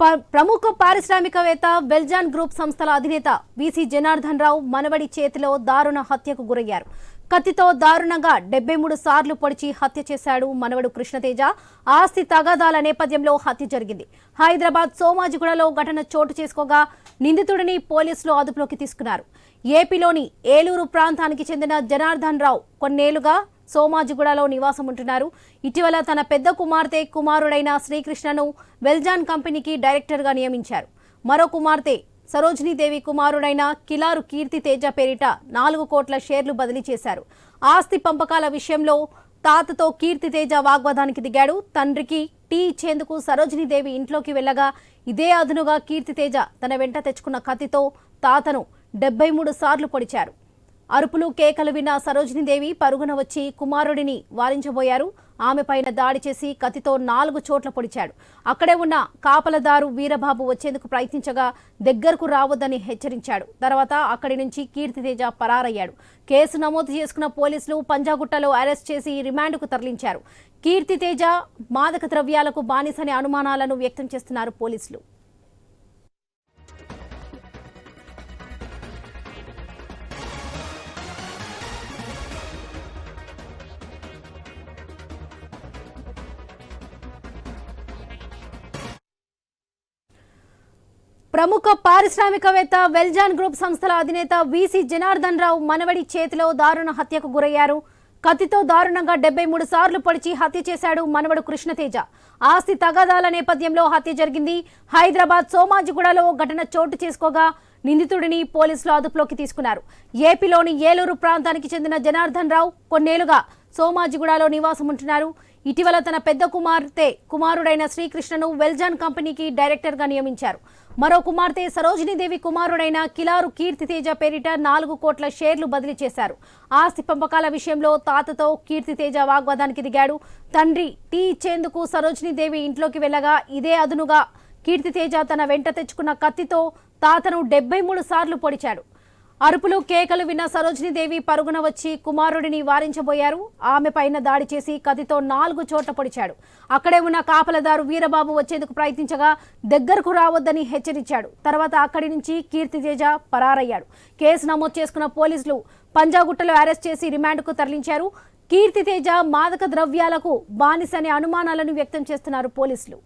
ప- ప్రముఖ పారిశ్రామికవేత్త వెల్జాన్ గ్రూప్ సంస్థల అధినేత బీసీ జనార్దన్ రావు మనవడి చేతిలో దారుణ హత్యకు గురయ్యారు. కత్తితో దారుణంగా డెబ్బై మూడు సార్లు పొడిచి హత్య చేశాడు మనవడు కృష్ణతేజ. ఆస్తి తగాదాల నేపథ్యంలో హత్య జరిగింది. హైదరాబాద్ సోమాజిగూడలో ఘటన చోటు చేసుకోగా నిందితుడిని పోలీసులు అదుపులోకి తీసుకున్నారు. ఏపీలోని ఏలూరు ప్రాంతానికి చెందిన జనార్దన్ రావు కొన్నేళ్ళుగా సోమాజిగూడలో నివాసం ఉంటున్నారు. ఇటీవల తన పెద్ద కుమార్తె కుమారుడైన శ్రీకృష్ణను వెల్జాన్ కంపెనీకి డైరెక్టర్గా నియమించారు. మరో కుమార్తె సరోజినీదేవి కుమారుడైన కిలారు కీర్తి తేజ పేరిట నాలుగు కోట్ల షేర్లు బదిలీ చేశారు. ఆస్తి పంపకాల విషయంలో తాతతో కీర్తి తేజ వాగ్వాదానికి దిగాడు. తండ్రికి టీ ఇచ్చేందుకు సరోజినీదేవి ఇంట్లోకి వెళ్ళగా ఇదే అదునుగా కీర్తి తేజ తన వెంట తెచ్చుకున్న కత్తితో తాతను డెబ్బై మూడు సార్లు పొడిచారు. అరుపులు కేకలు విన్న సరోజినీదేవి పరుగున వచ్చి కుమారుడిని వారించబోయారు. ఆమె పైన దాడి చేసి కత్తితో నాలుగు చోట్ల పొడిచాడు. అక్కడే ఉన్న కాపలదారు వీరబాబు వచ్చేందుకు ప్రయత్నించగా దగ్గరకు రావద్దని హెచ్చరించాడు. తర్వాత అక్కడి నుంచి కీర్తితేజ పరారయ్యాడు. కేసు నమోదు చేసుకున్న పోలీసులు పంజాగుట్టలో అరెస్ట్ చేసి రిమాండ్కు తరలించారు. కీర్తితేజ మాదక ద్రవ్యాలకు బానిసని అనుమానాలను వ్యక్తం చేస్తున్నారు పోలీసులు. ప్రముఖ పారిశ్రామికవేత్త వెల్జాన్ గ్రూప్ సంస్థల అధినేత వీసీ జనార్దన్ రావు మనవడి చేతిలో దారుణ హత్యకు గురయ్యారు. కత్తితో దారుణంగా డెబ్బై మూడు సార్లు పొడిచి హత్య చేశాడు మనవడు కృష్ణతేజ. ఆస్తి తగాదాల నేపథ్యంలో హత్య జరిగింది. హైదరాబాద్ సోమాజిగూడలో ఘటన చోటు చేసుకోగా నిందితుడిని పోలీసులు అదుపులోకి తీసుకున్నారు. ఏపీలోని ఏలూరు ప్రాంతానికి చెందిన జనార్దన్ రావు కొన్నేళ్ళుగా సోమాజిగూడలో నివాసం ఉంటున్నారు ఇటీవల తన పెద్ద కుమార్తె కుమారుడైన శ్రీకృష్ణను వెల్జాన్ కంపెనీకి డైరెక్టర్గా నియమించారు. మరో కుమార్తె సరోజినీదేవి కుమారుడైన కిలారు కీర్తితేజ పేరిట నాలుగు కోట్ల షేర్లు బదిలీ చేశారు. ఆస్తి పంపకాల విషయంలో తాతతో కీర్తితేజ వాగ్వాదానికి దిగాడు. తండ్రి టీ ఇచ్చేందుకు సరోజినీదేవి ఇంట్లోకి వెళ్ళగా ఇదే అదునుగా కీర్తితేజ తన వెంట తెచ్చుకున్న కత్తితో తాతను డెబ్బై మూడు సార్లు పొడిచాడు. అరుపులు కేకలు విన్న సరోజినీదేవి పరుగున వచ్చి కుమారుడిని వారించబోయారు. ఆమె పైన దాడి చేసి కదితో నాలుగు చోట్ల పొడిచాడు. అక్కడే ఉన్న కాపలదారు వీరబాబు వచ్చేందుకు ప్రయత్నించగా దగ్గరకు రావద్దని హెచ్చరించాడు. తర్వాత అక్కడి నుంచి కీర్తితేజ పరారయ్యాడు. కేసు నమోదు చేసుకున్న పోలీసులు పంజాగుట్టలో అరెస్ట్ చేసి రిమాండ్కు తరలించారు. కీర్తితేజ మాదక ద్రవ్యాలకు బానిసనే అనుమానాలను వ్యక్తం చేస్తున్నారు పోలీసులు.